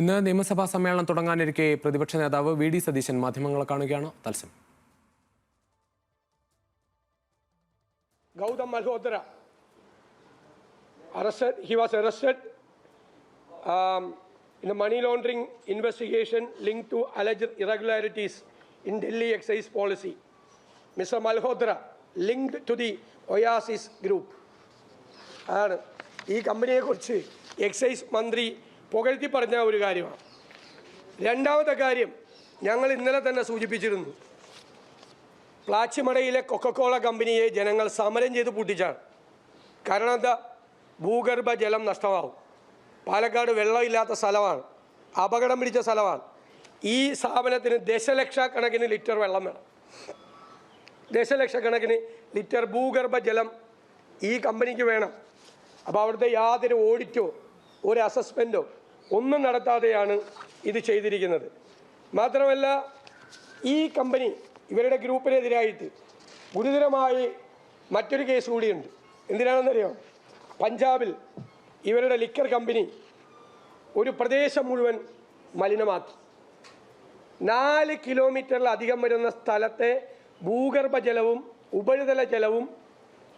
ഇന്ന് നിയമസഭാ സമ്മേളനം തുടങ്ങാനിരിക്കെ പ്രതിപക്ഷ നേതാവ് വി ഡി സതീശൻ മാധ്യമങ്ങളെ കാണുകയാണ്. തത്സം Gautam Malhotra. Arrested he was arrested in money laundering investigation link to alleged irregularities in Delhi excise policy mister Malhotra link to the Oasis group അതാണ് ഈ കമ്പനിയെക്കുറിച്ച് എക്സൈസ് മന്ത്രി പുകഴ്ത്തി പറഞ്ഞ ഒരു കാര്യമാണ് രണ്ടാമത്തെ കാര്യം ഞങ്ങൾ ഇന്നലെ തന്നെ സൂചിപ്പിച്ചിരുന്നു. പ്ലാച്ചിമടയിലെ കൊക്കക്കോള കമ്പനിയെ ജനങ്ങൾ സമരം ചെയ്ത് പൂട്ടിച്ചാണ്. കാരണം എന്താ? ഭൂഗർഭ ജലം നഷ്ടമാവും. പാലക്കാട് വെള്ളമില്ലാത്ത സ്ഥലമാണ്. അപകടം പിടിച്ച സ്ഥലമാണ്. ഈ സ്ഥാപനത്തിന് ദശലക്ഷക്കണക്കിന് ലിറ്റർ വെള്ളം വേണം. ദശലക്ഷക്കണക്കിന് ലിറ്റർ ഭൂഗർഭ ജലം ഈ കമ്പനിക്ക് വേണം. അപ്പോൾ അവിടുത്തെ യാതൊരു ഓഡിറ്റോ ഒരു അസസ്മെന്റോ ഒന്നും നടത്താതെയാണ് ഇത് ചെയ്തിരിക്കുന്നത്. മാത്രമല്ല ഈ കമ്പനി ഇവരുടെ ഗ്രൂപ്പിനെതിരായിട്ട് ഗുരുതരമായി മറ്റൊരു കേസ് കൂടിയുണ്ട്. എന്തിനാണെന്നറിയോ? പഞ്ചാബിൽ ഇവരുടെ ലിക്കർ കമ്പനി ഒരു പ്രദേശം മുഴുവൻ മലിനമാക്കി. നാല് കിലോമീറ്ററിലധികം വരുന്ന സ്ഥലത്തെ ഭൂഗർഭജലവും ഉപരിതല ജലവും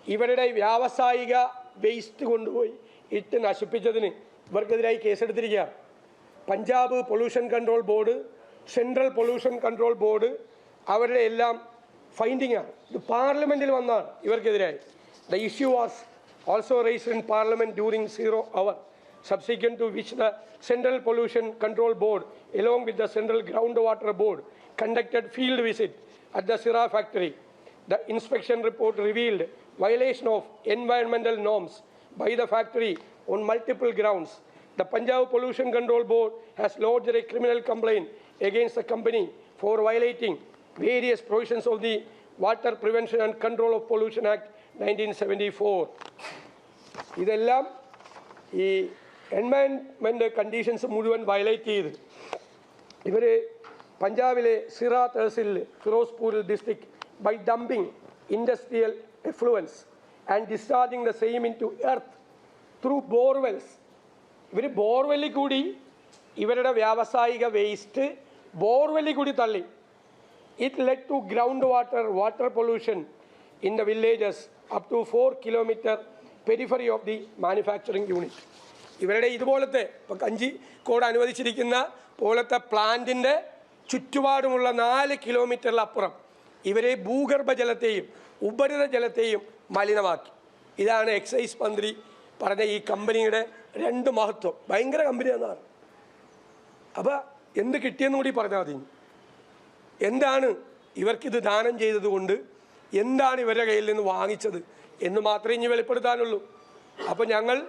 ഇവരുടെ വ്യാവസായിക വേസ്റ്റ് കൊണ്ടുപോയി ഇട്ട് നശിപ്പിച്ചതിന് ഇവർക്കെതിരായി കേസെടുത്തിരിക്കുകയാണ് Punjab pollution control board central pollution control board അവരുടെ എല്ലാം ഫൈൻഡിംഗ് ആണ് ഇത് പാർലമെന്റിൽ വന്നാണ് ഇവർക്കെതിരായി the issue was also raised in parliament during zero hour subsequent to which the Central Pollution Control Board, along with the Central Groundwater Board, conducted field visit at the Sira factory. The inspection report revealed violation of environmental norms by the factory on multiple grounds. The Punjab Pollution Control Board has lodged a criminal complaint against the company for violating various provisions of the Water Prevention and Control of Pollution Act 1974. ഇതെല്ലാം ഈ environment conditions മുഴുവൻ violate ചെയ്ത് ഇവർ പഞ്ചാബിലെ സിറ തഹസിൽ ഫിറോസ്പൂരിൽ district by dumping industrial effluents and discharging the same into earth through borewells ഇവർ ബോർവെല്ലിൽ കൂടി ഇവരുടെ വ്യാവസായിക വേസ്റ്റ് ബോർവെല്ലിൽ കൂടി തള്ളി. It led to groundwater water pollution in the villages up to 4 kilometer periphery of the manufacturing unit. ഇവരുടെ ഇതുപോലത്തെ ഇപ്പോൾ കഞ്ചിക്കോട് അനുവദിച്ചിരിക്കുന്ന പോലത്തെ പ്ലാന്റിന്റെ ചുറ്റുപാടുമുള്ള നാല് കിലോമീറ്ററിലപ്പുറം ഇവരെ ഭൂഗർഭജലത്തെയും ഉപരിത ജലത്തെയും മലിനമാക്കി. ഇതാണ് എക്സൈസ് മന്ത്രി പറഞ്ഞ ഈ കമ്പനിയുടെ രണ്ട് മഹത്വം. ഭയങ്കര കമ്പനിയാണെന്നാണ്. അപ്പോൾ എന്ത് കിട്ടിയെന്ന് കൂടി പറഞ്ഞാൽ മതി. എന്താണ് ഇവർക്കിത് ദാനം ചെയ്തതുകൊണ്ട് എന്താണ് ഇവരുടെ കയ്യിൽ നിന്ന് വാങ്ങിച്ചത് എന്ന് മാത്രമേ ഇനി വെളിപ്പെടുത്താനുള്ളൂ. അപ്പോൾ ഞങ്ങൾ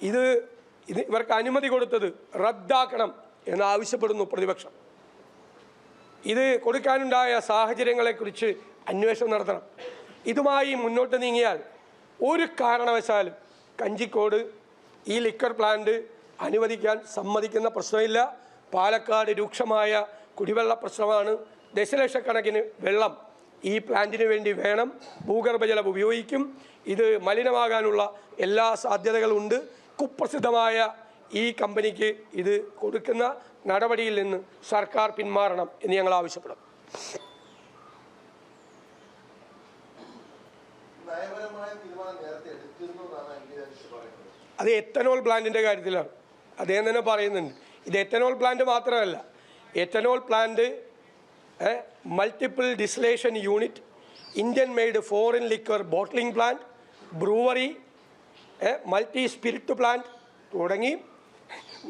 ഇത് ഇത് ഇവർക്ക് അനുമതി കൊടുത്തത് റദ്ദാക്കണം എന്ന് ആവശ്യപ്പെടുന്നു പ്രതിപക്ഷം. ഇത് കൊടുക്കാനുണ്ടായ സാഹചര്യങ്ങളെക്കുറിച്ച് അന്വേഷണം നടത്തണം. ഇതുമായി മുന്നോട്ട് നീങ്ങിയാൽ ഒരു കാരണവശാലും കഞ്ചിക്കോട് ഈ ലിക്കർ പ്ലാന്റ് അനുവദിക്കാൻ സമ്മതിക്കുന്ന പ്രശ്നമില്ല. പാലക്കാട് രൂക്ഷമായ കുടിവെള്ള പ്രശ്നമാണ്. ദശലക്ഷക്കണക്കിന് വെള്ളം ഈ പ്ലാന്റിന് വേണ്ടി വേണം. ഭൂഗർഭജലം ഉപയോഗിക്കും. ഇത് മലിനമാകാനുള്ള എല്ലാ സാധ്യതകളുണ്ട്. കുപ്രസിദ്ധമായ ഈ കമ്പനിക്ക് ഇത് കൊടുക്കുന്ന നടപടിയിൽ നിന്ന് സർക്കാർ പിന്മാറണം എന്ന് ഞങ്ങൾ ആവശ്യപ്പെടും അത് എത്തനോൾ പ്ലാന്റിന്റെ കാര്യത്തിലാണ്. അദ്ദേഹം തന്നെ പറയുന്നുണ്ട്. ഇത് എത്തനോൾ പ്ലാന്റ് മാത്രമല്ല. Ethanol plant multiple distillation unit Indian made foreign liquor bottling plant brewery multi spirit plant തുടങ്ങി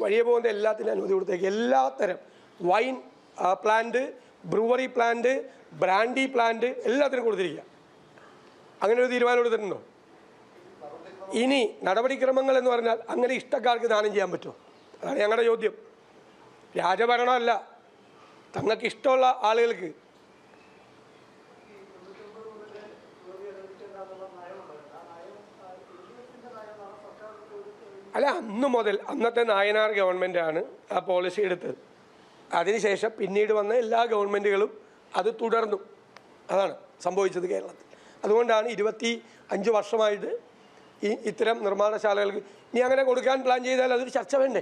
വഴിയെ പോകുന്ന എല്ലാത്തിനും അനുമതി കൊടുത്തേക്ക്. എല്ലാത്തരം wine plant brewery plant brandy plant എല്ലാത്തിനും കൊടുത്തിരിക്കുക. അങ്ങനെ ഒരു തീരുമാനം എടുത്തിട്ടുണ്ടോ? ഇനി നടപടിക്രമങ്ങൾ എന്ന് പറഞ്ഞാൽ അങ്ങനെ ഇഷ്ടക്കാർക്ക് ദാനം ചെയ്യാൻ പറ്റുമോ? അതാണ് ഞങ്ങളുടെ ചോദ്യം. രാജഭരണമല്ല. തങ്ങൾക്ക് ഇഷ്ടമുള്ള ആളുകൾക്ക് അല്ല അന്ന് മുതൽ അന്നത്തെ നായനാർ ഗവൺമെന്റാണ് ആ പോളിസി എടുത്തത്. അതിനുശേഷം പിന്നീട് വന്ന എല്ലാ ഗവൺമെന്റുകളും അത് തുടർന്നു. അതാണ് സംഭവിച്ചത് കേരളത്തിൽ. അതുകൊണ്ടാണ് ഇരുപത്തി അഞ്ച് വർഷമായിട്ട് ഈ ഇത്തരം നിർമ്മാണശാലകൾക്ക് ഇനി അങ്ങനെ കൊടുക്കാൻ പ്ലാൻ ചെയ്താൽ അതൊരു ചർച്ച വേണ്ടേ?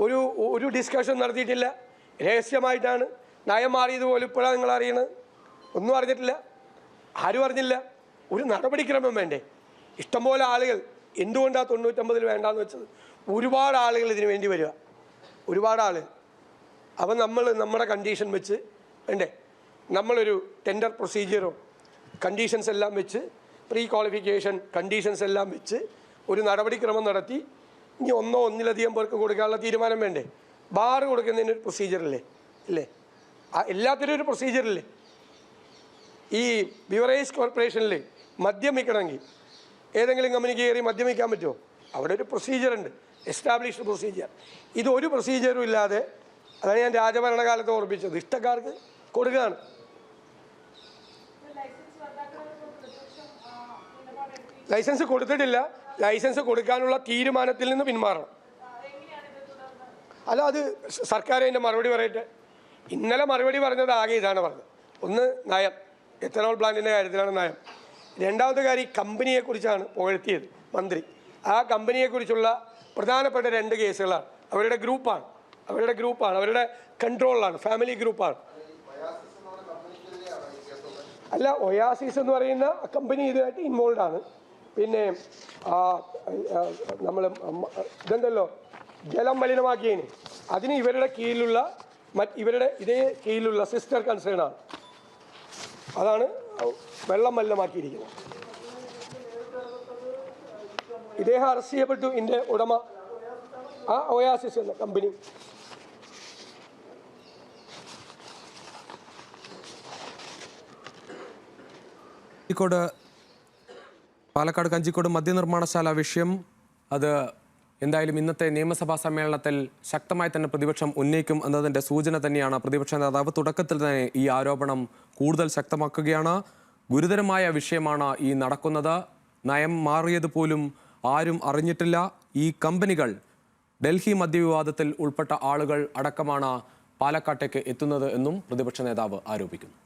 ഒരു ഒരു ഡിസ്കഷൻ നടത്തിയിട്ടില്ല. രഹസ്യമായിട്ടാണ് നയം മാറിയതുപോലെ ഇപ്പോഴാണ് നിങ്ങൾ അറിയണത്. ഒന്നും അറിഞ്ഞിട്ടില്ല. ആരും അറിഞ്ഞില്ല. ഒരു നടപടിക്രമം വേണ്ടേ? ഇഷ്ടംപോലെ ആളുകൾ എന്തുകൊണ്ടാണ് തൊണ്ണൂറ്റൊമ്പതിൽ വേണ്ടാന്ന് വെച്ചത്? ഒരുപാട് ആളുകൾ ഇതിന് വേണ്ടി വരിക. ഒരുപാട് ആളുകൾ. അപ്പം നമ്മൾ നമ്മുടെ കണ്ടീഷൻ വെച്ച് വേണ്ടേ? നമ്മളൊരു ടെൻഡർ പ്രൊസീജിയറോ കണ്ടീഷൻസ് എല്ലാം വെച്ച് പ്രീ ക്വാളിഫിക്കേഷൻ കണ്ടീഷൻസ് എല്ലാം വെച്ച് ഒരു നടപടിക്രമം നടത്തി. ഇനി ഒന്നോ ഒന്നിലധികം പേർക്ക് കൊടുക്കാനുള്ള തീരുമാനം വേണ്ടേ? ബാർ കൊടുക്കുന്നതിന് ഒരു പ്രൊസീജിയറില്ലേ ഇല്ലേ? എല്ലാത്തിനും ഒരു പ്രൊസീജിയറില്ലേ ഈ ബിവറേജ് കോർപ്പറേഷനിൽ മദ്യം വിൽക്കണമെങ്കിൽ ഏതെങ്കിലും കമ്പനിക്ക് കയറി മദ്യം വയ്ക്കാൻ പറ്റുമോ? അവിടെ ഒരു പ്രൊസീജിയർ ഉണ്ട്. എസ്റ്റാബ്ലിഷ്ഡ് പ്രൊസീജിയർ ഇത് ഒരു പ്രൊസീജിയറും ഇല്ലാതെ അതാണ് ഞാൻ രാജഭരണകാലത്ത് ഓർപ്പിച്ചത് ഇഷ്ടക്കാർക്ക് കൊടുക്കുകയാണ്. ലൈസൻസ് കൊടുത്തിട്ടില്ല. ലൈസൻസ് കൊടുക്കാനുള്ള തീരുമാനത്തിൽ നിന്ന് പിന്മാറണം. അല്ല അത് സർക്കാർ അതിന്റെ മറുപടി പറയട്ടെ. ഇന്നലെ മറുപടി പറഞ്ഞത് ആകെ ഇതാണ് പറഞ്ഞത്. ഒന്ന് നയം. എത്തനോൾ പ്ലാന്റിന്റെ കാര്യത്തിലാണ് നയം. രണ്ടാമത്തെ കാര്യം കമ്പനിയെക്കുറിച്ചാണ് പുകഴ്ത്തിയത് മന്ത്രി. ആ കമ്പനിയെക്കുറിച്ചുള്ള പ്രധാനപ്പെട്ട രണ്ട് കേസുകളാണ്. അവരുടെ ഗ്രൂപ്പാണ്. അവരുടെ ഗ്രൂപ്പാണ്. അവരുടെ കൺട്രോളിലാണ്. ഫാമിലി ഗ്രൂപ്പാണ്. അല്ല ഒയാസിസ് എന്ന് പറയുന്ന കമ്പനി ഇതുമായിട്ട് ഇൻവോൾവ് ആണ്. പിന്നെ നമ്മൾ ഇതുണ്ടല്ലോ ജലം മലിനമാക്കിയതിന് അതിന് ഇവരുടെ കീഴിലുള്ള മറ്റ് ഇവരുടെ ഇതേ കീഴിലുള്ള സിസ്റ്റർ കൺസേൺ ആണ്. അതാണ് വെള്ളം മലിനമാക്കിയിരിക്കുന്നത്. ഇദ്ദേഹം അറസ്റ്റ് ചെയ്യപ്പെട്ടു. ഇതിന്റെ ഉടമ ആ ഒയാസിസ് എന്ന കമ്പനി കഞ്ചിക്കോട് പാലക്കാട് കഞ്ചിക്കോട് മദ്യനിർമ്മാണശാല വിഷയം. അത് എന്തായാലും ഇന്നത്തെ നിയമസഭാ സമ്മേളനത്തിൽ ശക്തമായി തന്നെ പ്രതിപക്ഷം ഉന്നയിക്കും എന്നതിന്റെ സൂചന തന്നെയാണ്. പ്രതിപക്ഷ നേതാവ് തുടക്കത്തിൽ തന്നെ ഈ ആരോപണം കൂടുതൽ ശക്തമാക്കുകയാണ്. ഗുരുതരമായ വിഷയമാണ് ഈ നടക്കുന്നത്. നയം മാറിയത് പോലും ആരും അറിഞ്ഞിട്ടില്ല. ഈ കമ്പനികൾ ഡൽഹി മദ്യവിവാദത്തിൽ ഉൾപ്പെട്ട ആളുകൾ അടക്കമാണ് പാലക്കാട്ടേക്ക് എത്തുന്നത് എന്നും പ്രതിപക്ഷ നേതാവ് ആരോപിക്കുന്നു.